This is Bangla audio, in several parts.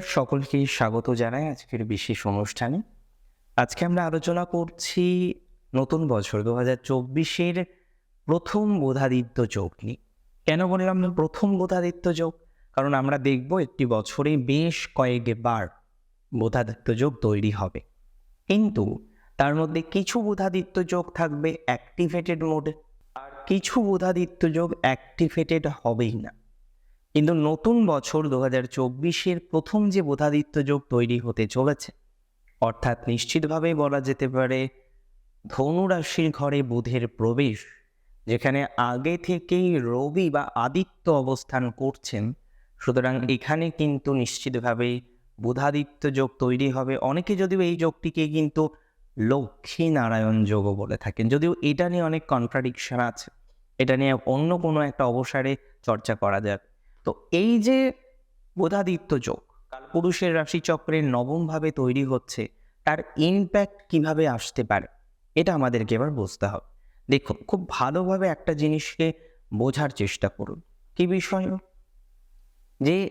সকলকে স্বাগত জানাই আজকের বিশেষ অনুষ্ঠানে। আজকে আমরা আলোচনা করছি নতুন বছর দু হাজার চব্বিশের প্রথম বোধাদিত্য যোগ নিয়ে। কেন বললাম প্রথম বোধাদিত্য যোগ? কারণ আমরা দেখব একটি বছরে বেশ কয়েকবার বোধাদিত্য যোগ তৈরি হবে। কিন্তু তার মধ্যে কিছু বোধাদিত্য যোগ থাকবে অ্যাক্টিভেটেড মোডে আর কিছু বোধাদিত্য যোগ অ্যাক্টিভেটেড হবেই না। কিন্তু নতুন বছর দু হাজার চব্বিশের প্রথম যে বোধাদিত্য যোগ তৈরি হতে চলেছে, অর্থাৎ নিশ্চিতভাবেই বলা যেতে পারে ধনুরাশির ঘরে বুধের প্রবেশ, যেখানে আগে থেকেই রবি বা আদিত্য অবস্থান করছেন, সুতরাং এখানে কিন্তু নিশ্চিতভাবে বুধাদিত্য যোগ তৈরি হবে। অনেকে যদিও এই যোগটিকে কিন্তু লক্ষ্মী নারায়ণ যোগও বলে থাকেন, যদিও এটা নিয়ে অনেক কন্ট্রাডিকশন আছে। এটা নিয়ে অন্য কোনো একটা অবসরে চর্চা করা যাক। তো এই যে বোধাদিত্য যোগ কালপুরুষের রাশিচক্রের নবমভাবে তৈরি হচ্ছে, তার ইমপ্যাক্ট কীভাবে আসতে পারে? এটা আমাদেরকে এবার বুঝতে হবে। দেখুন, খুব ভালোভাবে একটা জিনিসকে বোঝার চেষ্টা করুন। কি বিষয়? যে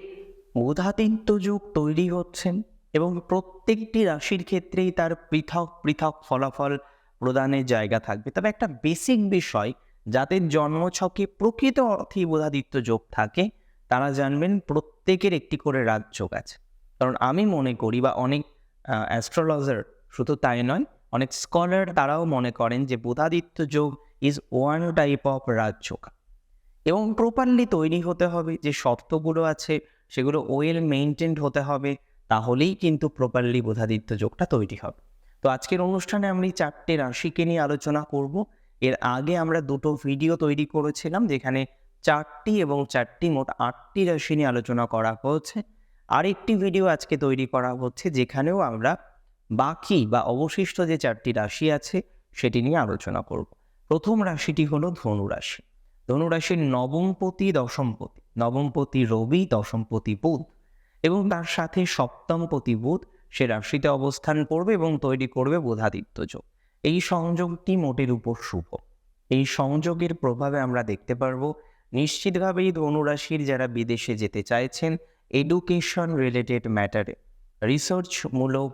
বোধাদিত্য যুগ তৈরি হচ্ছেন এবং প্রত্যেকটি রাশির ক্ষেত্রেই তার পৃথক পৃথক ফলাফল প্রদানের জায়গা থাকবে। তবে একটা বেসিক বিষয় যাদের জন্মছকে প্রকৃত অর্থেই বোধাদিত্য যোগ থাকে তারা জানবেন প্রত্যেকের একটি করে রাজযোগ আছে। কারণ আমি মনে করি বা অনেক অ্যাস্ট্রোলজার শুধু তাই নয়, অনেক স্কলার তারাও মনে করেন যে Bodhaditya yoga is one type of Rajyog এবং প্রপারলি তৈরি হতে হবে যে শর্তগুলো আছে, সেগুলো ওয়েল মেনটেন্ড হতে হবে, তাহলেই কিন্তু প্রপারলি বোধাদিত্য যোগটা তৈরি হবে। তো আজকের অনুষ্ঠানে আমি চারটে রাশিকে নিয়ে আলোচনা করব। এর আগে আমরা দুটো ভিডিও তৈরি করেছিলাম, যেখানে চারটি এবং চারটি মোট আটটি রাশি নিয়ে আলোচনা করা হয়েছে আরেকটি ভিডিও আজকে তৈরি করা হচ্ছে, যেখানেও আমরা বাকি বা অবশিষ্ট যে চারটি রাশি আছে, সেটি নিয়ে আলোচনা করব। প্রথম রাশিটি হলো ধনু রাশি। ধনু রাশির নবমপতি, দশমপতি। নবমপতি রবি, দশমপতি বুধ। এবং তার সাথে সপ্তমপতি বুধ, সে রাশিতে অবস্থান করবে এবং তৈরি করবে বোধাদিত্য যোগ। এই সংযোগটি মোটের উপর শুভ। এই সংযোগের প্রভাবে আমরা দেখতে পারব নিশ্চিতভাবেই ধনুরাশির যারা বিদেশে যেতে চাইছেন এডুকেশন রিলেটেড ম্যাটারে রিসার্চমূলক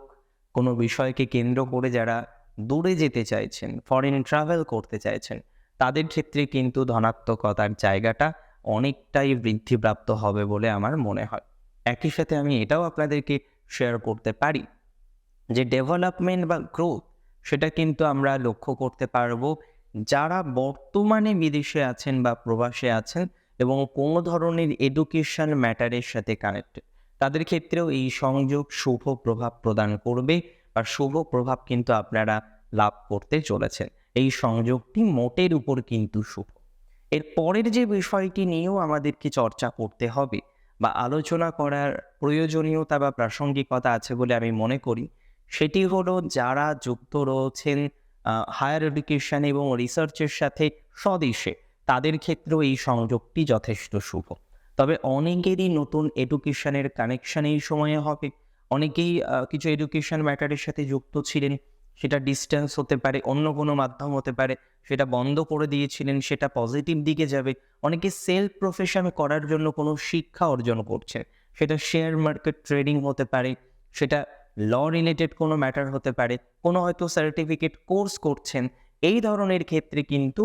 কোনো বিষয়কে কেন্দ্র করে যারা দূরে যেতে চাইছেন ফরেন ট্রাভেল করতে চাইছেন, তাদের ক্ষেত্রে কিন্তু ধনাত্মকতার জায়গাটা অনেকটাই বৃদ্ধিপ্রাপ্ত হবে বলে আমার মনে হয়। একই সাথে আমি এটাও আপনাদেরকে শেয়ার করতে পারি যে ডেভেলপমেন্ট বা গ্রোথ সেটা কিন্তু আমরা লক্ষ্য করতে পারব যারা বর্তমানে বিদেশে আছেন বা প্রবাসে আছেন এবং কোনো ধরনের এডুকেশন ম্যাটারের সাথে কানেক্টেড তাদের ক্ষেত্রেও এই সংযোগ শুভ প্রভাব প্রদান করবে বা শুভ প্রভাব কিন্তু আপনারা লাভ করতে চলেছেন। এই সংযোগটি মোটের উপর কিন্তু শুভ। এর পরের যে বিষয়টি নিয়েও আমাদেরকে চর্চা করতে হবে বা আলোচনা করার প্রয়োজনীয়তা বা প্রাসঙ্গিকতা আছে বলে আমি মনে করি, সেটি হলো যারা যুক্ত রয়েছেন হায়ার এডুকেশন এবং রিসার্চের সাথে স্বদেশে তাদের ক্ষেত্রেও এই সংযোগটি যথেষ্ট শুভ। তবে অনেকেরই নতুন এডুকেশনের কানেকশন এই সময়ে হবে। অনেকেই কিছু এডুকেশন ম্যাটারের সাথে যুক্ত ছিলেন, সেটা ডিস্টেন্স হতে পারে, অন্য কোনো মাধ্যম হতে পারে, সেটা বন্ধ করে দিয়েছিলেন, সেটা পজিটিভ দিকে যাবে। অনেকে সেলফ প্রফেশন করার জন্য কোনো শিক্ষা অর্জন করছে সেটা শেয়ার মার্কেট ট্রেডিং হতে পারে, সেটা ল রিলেটেড কোনো ম্যাটার হতে পারে, কোনো হয়তো সার্টিফিকেট কোর্স করছেন, এই ধরনের ক্ষেত্রে কিন্তু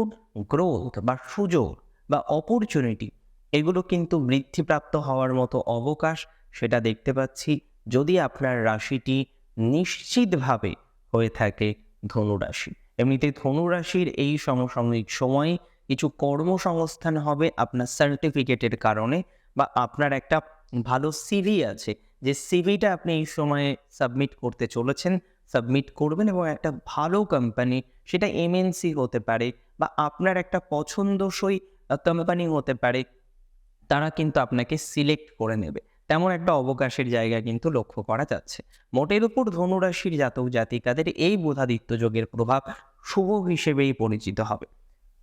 গ্রোথ বা সুযোগ বা অপরচুনিটি এগুলো কিন্তু বৃদ্ধিপ্রাপ্ত হওয়ার মতো অবকাশ সেটা দেখতে পাচ্ছি। যদি আপনার রাশিটি নিশ্চিতভাবে হয়ে থাকে ধনুরাশি এমনিতে ধনুরাশির এই সমসাময়িক সময়ে কিছু কর্মসংস্থান হবে আপনার সার্টিফিকেটের কারণে বা আপনার একটা ভালো সিভি আছে। যে সিভিটা আপনি এই সময়ে সাবমিট করতে চলেছেন সাবমিট করবেন এবং একটা ভালো কোম্পানি সেটা এমএনসি হতে পারে বা আপনার একটা পছন্দসই কোম্পানি হতে পারে, তারা কিন্তু আপনাকে সিলেক্ট করে নেবে। তেমন একটা অবকাশের জায়গা কিন্তু লক্ষ্য করা যাচ্ছে। মোটের উপর ধনুরাশির জাতক জাতিকাদের এই বোধাদিত্য যোগের প্রভাব শুভ হিসেবেই পরিচিত হবে।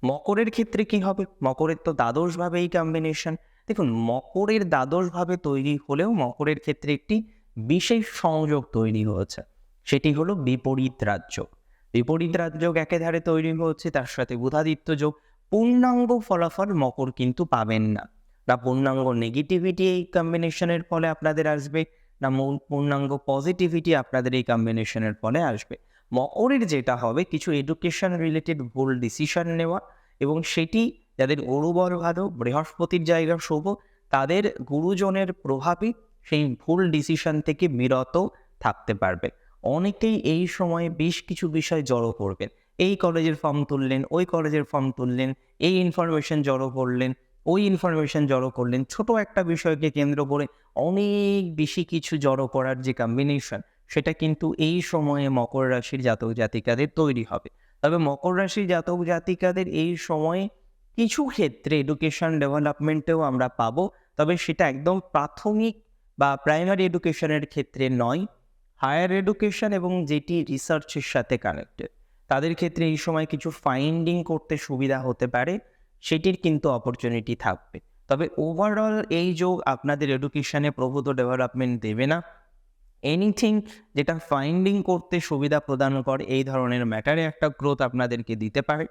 মকরের ক্ষেত্রে কি হবে? মকরের তো দ্বাদশভাবে এই কম্বিনেশন দেখুন, মকরের দ্বাদশভাবে তৈরি হলেও মকরের ক্ষেত্রে একটি বিশেষ সংযোগ তৈরি হয়েছে। সেটি হলো বিপরীত রাজ্য। বিপরীত রাজ্য একেধারে তৈরি হচ্ছে তার সাথে বুধাদিত্য যোগ। পূর্ণাঙ্গ ফলাফল মকর কিন্তু পাবেন না। বা পূর্ণাঙ্গ নেগেটিভিটি এই কম্বিনেশনের ফলে আপনাদের আসবে, না পূর্ণাঙ্গ পজিটিভিটি আপনাদের এই কম্বিনেশনের ফলে আসবে। মকরের যেটা হবে, কিছু এডুকেশন রিলেটেড ভুল ডিসিশন নেওয়া এবং সেটি যাদের গুরুবর ভালো বৃহস্পতির জায়গা শুভ তাদের গুরুজনের প্রভাবে সেই ভুল ডিসিশন থেকে বিরত থাকতে পারবে। অনেকেই এই সময়ে বেশ কিছু বিষয় জড়ো করবেন। এই কলেজের ফর্ম তুললেন ওই কলেজের ফর্ম তুললেন এই ইনফরমেশন জড়ো করলেন ওই ইনফরমেশন জড়ো করলেন। ছোট একটা বিষয়কে কেন্দ্র করে অনেক বেশি কিছু জড়ো করার যে কম্বিনেশন সেটা কিন্তু এই সময়ে মকর রাশির জাতক জাতিকাদের তৈরি হবে। তবে মকর রাশির জাতক জাতিকাদের এই সময়ে কিছু ক্ষেত্রে এডুকেশন ডেভেলপমেন্টেও আমরা পাবো, তবে সেটা একদম প্রাথমিক বা প্রাইমারি এডুকেশনের ক্ষেত্রে নয়। হায়ার এডুকেশন এবং যেটি রিসার্চের সাথে কানেক্টেড তাদের ক্ষেত্রে এই সময় কিছু ফাইন্ডিং করতে সুবিধা হতে পারে, সেটির কিন্তু অপরচুনিটি থাকবে। তবে ওভারঅল এই যোগ আপনাদের এডুকেশনে প্রভূত ডেভেলপমেন্ট দেবে না। এনিথিং যেটা ফাইন্ডিং করতে সুবিধা প্রদান করে, এই ধরনের ম্যাটারে একটা গ্রোথ আপনাদেরকে দিতে পারে।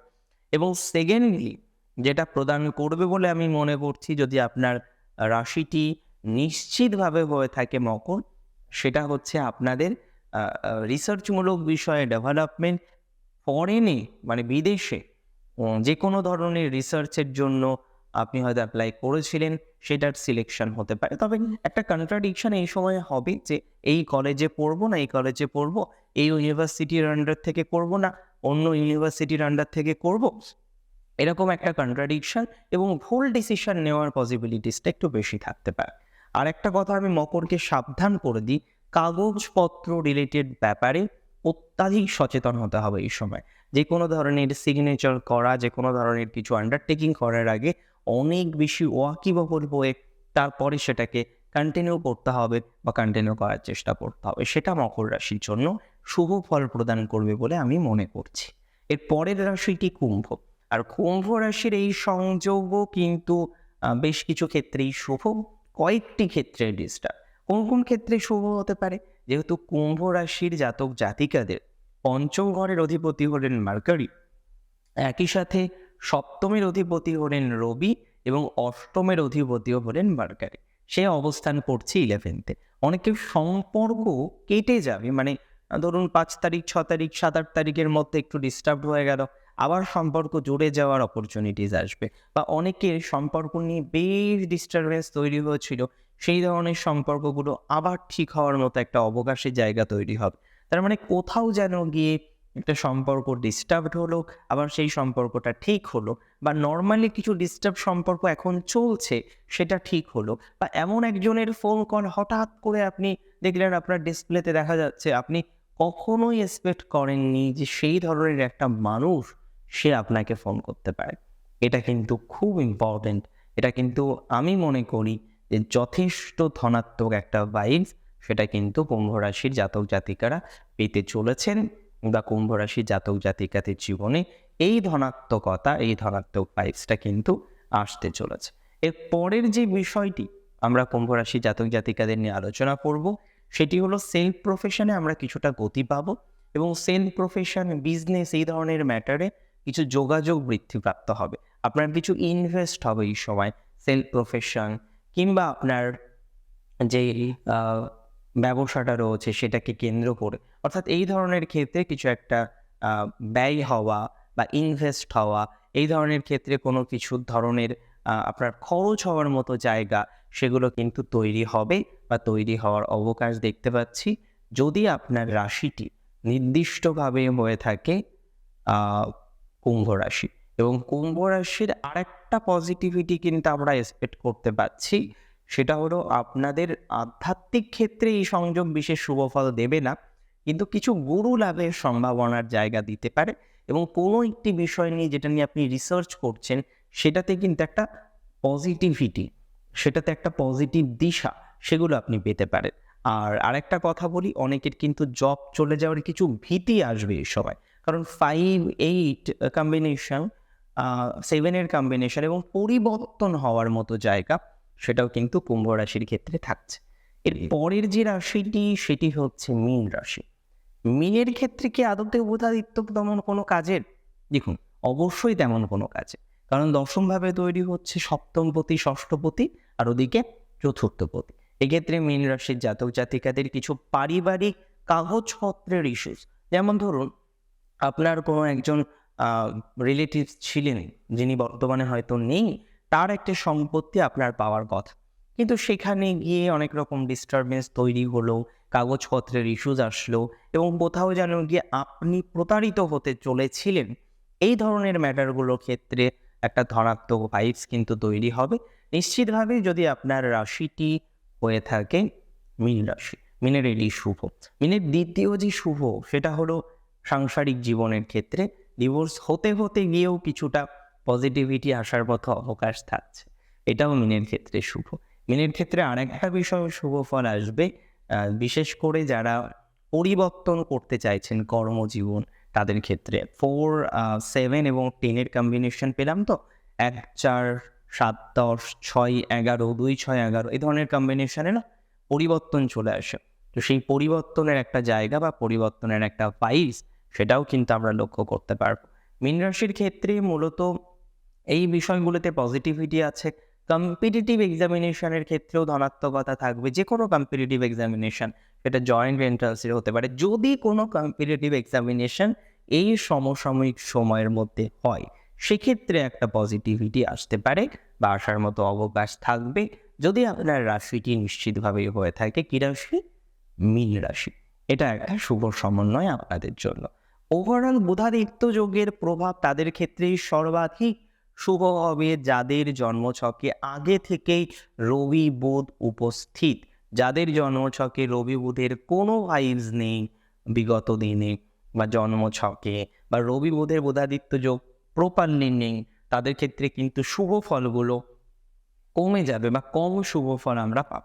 এবং সেকেন্ডলি যেটা প্রদান করবে বলে আমি মনে করছি যদি আপনার রাশিটি নিশ্চিতভাবে হয়ে থাকে মকর, সেটা হচ্ছে আপনাদের রিসার্চমূলক বিষয়ে ডেভেলপমেন্ট ফরেনে মানে বিদেশে যে কোনো ধরনের রিসার্চের জন্য আপনি হয়তো অ্যাপ্লাই করেছিলেন, সেটার সিলেকশন হতে পারে। তবে একটা কন্ট্রাডিকশন এই সময় হবে যে এই কলেজে পড়ব না, এই কলেজে পড়ব, এই ইউনিভার্সিটির আন্ডার থেকে করব না, অন্য ইউনিভার্সিটির আন্ডার থেকে করব এরকম একটা কন্ট্রাডিকশন এবং ভুল ডিসিশন নেওয়ার পসিবিলিটিসটা একটু বেশি থাকতে পারে। আর একটা কথা আমি মকরকে সাবধান করে দিই, কাগজপত্র রিলেটেড ব্যাপারে অত্যাধিক সচেতন হতে হবে এই সময়। যে কোনো ধরনের সিগনেচার করা, যে কোনো ধরনের কিছু আন্ডারটেকিং করার আগে অনেক বেশি ওয়াকিবহল হয়ে তারপরে সেটাকে কন্টিনিউ করতে হবে বা কন্টিনিউ করার চেষ্টা করতে হবে। সেটা মকর রাশির জন্য শুভ ফল প্রদান করবে বলে আমি মনে করছি। এর পরের রাশিটি কুম্ভ। আর কুম্ভ রাশির এই সংযোগও কিন্তু বেশ কিছু ক্ষেত্রেই শুভ, কয়েকটি ক্ষেত্রে ডিস্টার্ব কোন কোন ক্ষেত্রে শুভ হতে পারে? যেহেতু কুম্ভ রাশির জাতক জাতিকাদের পঞ্চম ঘরের অধিপতি হলেন মার্কারি। একই সাথে সপ্তমের অধিপতি হলেন রবি এবং অষ্টমের অধিপতিও হলেন মার্কারি। সে অবস্থান করছে ইলেভেন্থে অনেকের সম্পর্ক কেটে যাবে মানে ধরুন পাঁচ তারিখ, ছ তারিখ, সাত, আট তারিখের মধ্যে একটু ডিস্টার্ব হয়ে গেল। আবার সম্পর্ক জুড়ে যাওয়ার অপরচুনিটিস আসবে। বা অনেকের সম্পর্ক নিয়ে বেশ ডিস্টারবেন্স তৈরি হয়েছিল, সেই ধরনের সম্পর্কগুলো আবার ঠিক হওয়ার মতো একটা অবকাশের জায়গা তৈরি হবে। তার মানে কোথাও যেন গিয়ে একটা সম্পর্ক ডিস্টার্বড হলো, আবার সেই সম্পর্কটা ঠিক হলো, বা নর্মালি কিছু ডিস্টার্ব সম্পর্ক এখন চলছে, সেটা ঠিক হলো। বা এমন একজনের ফোন কল হঠাৎ করে আপনি দেখলেন আপনার ডিসপ্লেতে দেখা যাচ্ছে, আপনি কখনোই এক্সপেক্ট করেননি যে সেই ধরনের একটা মানুষ সে আপনাকে ফোন করতে পারে। এটা কিন্তু খুব ইম্পর্টেন্ট এটা কিন্তু আমি মনে করি যে যথেষ্ট ধনাত্মক একটা ভাইবস সেটা কিন্তু কুম্ভ রাশির জাতক জাতিকারা পেতে চলেছেন বা কুম্ভ রাশির জাতক জাতিকাদের জীবনে এই ধনাত্মকতা, এই ধনাত্মক ভাইবসটা কিন্তু আসতে চলেছে। এর পরের যে বিষয়টি আমরা কুম্ভ রাশি জাতক জাতিকাদের নিয়ে আলোচনা করব, সেটি হলো সেলফ প্রফেশনে আমরা কিছুটা গতি পাবো এবং সেলফ প্রফেশন বিজনেস এই ধরনের ম্যাটারে কিছু যোগাযোগ বৃদ্ধিপ্রাপ্ত হবে। আপনার কিছু ইনভেস্ট হবে এই সময় সেলফ প্রফেশন কিংবা আপনার যে ব্যবসাটা রয়েছে সেটাকে কেন্দ্র করে। অর্থাৎ এই ধরনের ক্ষেত্রে কিছু একটা ব্যয় হওয়া বা ইনভেস্ট হওয়া, এই ধরনের ক্ষেত্রে কোনো কিছু ধরনের আপনার খরচ হওয়ার মতো জায়গা সেগুলো কিন্তু তৈরি হবে বা তৈরি হওয়ার অবকাশ দেখতে পাচ্ছি। যদি আপনার রাশিটি নির্দিষ্টভাবে হয়ে থাকে কুম্ভ রাশি। এবং কুম্ভ রাশির আরেকটা পজিটিভিটি কিন্তু আমরা এক্সপেক্ট করতে পারছি সেটা হলো আপনাদের আধ্যাত্মিক ক্ষেত্রে এই সংযোগ বিশেষ শুভফল দেবে না, কিন্তু কিছু গুরু লাভের সম্ভাবনার জায়গা দিতে পারে এবং কোনো একটি বিষয় নিয়ে যেটা নিয়ে আপনি রিসার্চ করছেন, সেটাতে কিন্তু একটা পজিটিভিটি সেটাতে একটা পজিটিভ দিশা সেগুলো আপনি পেতে পারেন। আর আরেকটা কথা বলি, অনেকের কিন্তু জব চলে যাওয়ার কিছু ভীতি আসবে এই সময়। কারণ ফাইভ এইট কম্বিনেশন সেভেনের কম্বিনেশন এবং পরিবর্তন হওয়ার মতো জায়গা সেটাও কিন্তু কুম্ভ রাশির ক্ষেত্রে থাকছে। এর পরের যে রাশিটি সেটি হচ্ছে মীন রাশি। মীনের ক্ষেত্রে কি আদতে বোধাদিত্য তেমন কোনো কাজের? দেখুন অবশ্যই তেমন কোনো কাজে। কারণ দশমভাবে তৈরি হচ্ছে সপ্তমপতি ষষ্ঠপতি আর ওদিকে চতুর্থপতি। এক্ষেত্রে মীন রাশির জাতক জাতিকাদের কিছু পারিবারিক কাগজপত্রের ইস্যুস যেমন ধরুন আপনার কোনো একজন রিলেটিভ ছিলেন যিনি বর্তমানে হয়তো নেই, তার একটা সম্পত্তি আপনার পাওয়ার কথা। কিন্তু সেখানে গিয়ে অনেক রকম ডিস্টারবেন্স তৈরি হলো, কাগজপত্রের ইস্যুজ আসলো এবং কোথাও যেন গিয়ে আপনি প্রতারিত হতে চলেছিলেন, এই ধরনের ম্যাটারগুলোর ক্ষেত্রে একটা ধনাত্মক ভাইবস কিন্তু তৈরি হবে। নিশ্চিতভাবে যদি আপনার রাশিটি হয়ে থাকে, মীন রাশি, মিনের এটি শুভ। মিনের দ্বিতীয় যে শুভ, সেটা হলো সাংসারিক জীবনের ক্ষেত্রে ডিভোর্স হতে হতে গিয়েও কিছুটা পজিটিভিটি আসার মতো অবকাশ থাকছে। এটাও মিনের ক্ষেত্রে শুভ। মিনের ক্ষেত্রে আরেকটা বিষয় শুভ ফল আসবে বিশেষ করে যারা পরিবর্তন করতে চাইছেন কর্মজীবন, তাদের ক্ষেত্রে ফোর সেভেন এবং টেনের কম্বিনেশন পেলাম তো? এক, চার, সাত, দশ, ছয়, এগারো, দুই, ছয়, এগারো, এই ধরনের কম্বিনেশনে না পরিবর্তন চলে আসে। তো সেই পরিবর্তনের একটা জায়গা বা পরিবর্তনের একটা পাইস সেটাও কিন্তু আমরা লক্ষ্য করতে পারব। মীন রাশির ক্ষেত্রে মূলত এই বিষয়গুলোতে পজিটিভিটি আছে। কম্পিটিটিভ এক্সামিনেশনের ক্ষেত্রেও ধনাত্মকতা থাকবে। যে কোনো কম্পিটিটিভ এক্সামিনেশন সেটা জয়েন্ট এন্ট্রান্সের হতে পারে। যদি কোনো কম্পিটিটিভ এক্সামিনেশন এই সমসাময়িক সময়ের মধ্যে হয়, সেক্ষেত্রে একটা পজিটিভিটি আসতে পারে বা আসার মতো অবকাশ থাকবে। যদি আপনার রাশিটি নিশ্চিতভাবেই হয়ে থাকে, কি রাশি? মীন রাশি। এটা একটা শুভ সমন্বয় আপনাদের জন্য। ওভারঅল বুধাদিত্য যোগের প্রভাব তাদের ক্ষেত্রেই সর্বাধিক শুভ হবে যাদের জন্মছকে আগে থেকেই রবি বুধ উপস্থিত। যাদের জন্মছকে রবি বুধের কোনো ভাইবস নেই বিগত দিনে বা জন্মছকে বা রবি বুধের বুধাদিত্য যোগ প্রপারলি নেই তাদের ক্ষেত্রে কিন্তু শুভ ফলগুলো কমে যাবে বা কম শুভ ফল আমরা পাব।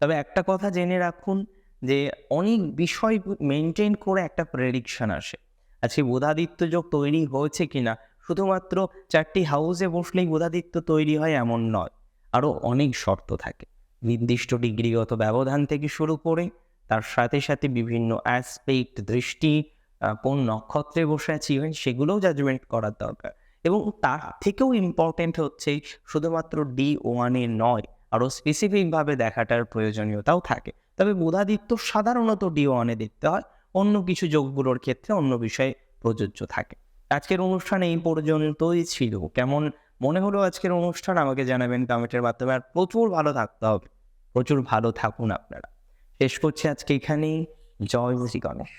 তবে একটা কথা জেনে রাখুন যে অনেক বিষয় মেনটেন করে একটা প্রেডিকশন আসে। আজকে বোধাদিত্য যোগ তৈরি হয়েছে কিনা? শুধুমাত্র চারটি হাউসে বসলেই বোধাদিত্য তৈরি হয় এমন নয়। আরও অনেক শর্ত থাকে। নির্দিষ্ট ডিগ্রিগত ব্যবধান থেকে শুরু করে তার সাথে সাথে বিভিন্ন অ্যাসপেক্ট দৃষ্টি কোন নক্ষত্রে বসে আছি ইভেন সেগুলোও জাজমেন্ট করার দরকার। এবং তার থেকেও ইম্পর্টেন্ট হচ্ছে শুধুমাত্র ডি ওয়ানে নয় আরও স্পেসিফিকভাবে দেখাটার প্রয়োজনীয়তাও থাকে। তবে বোধাদিত্য সাধারণত ডি ওয়ানে দেখতে হয়। অন্য কিছু যোগগুলোর ক্ষেত্রে অন্য বিষয়ে প্রযোজ্য থাকে। আজকের অনুষ্ঠান এই পর্যন্তই ছিল। কেমন মনে হলো আজকের অনুষ্ঠান? আমাকে জানাবেন কমেন্টের মাধ্যমে। আর প্রচুর ভালো থাকতে হবে। প্রচুর ভালো থাকুন আপনারা। শেষ করছি আজকে এখানেই। জয় শ্রী গণেশ।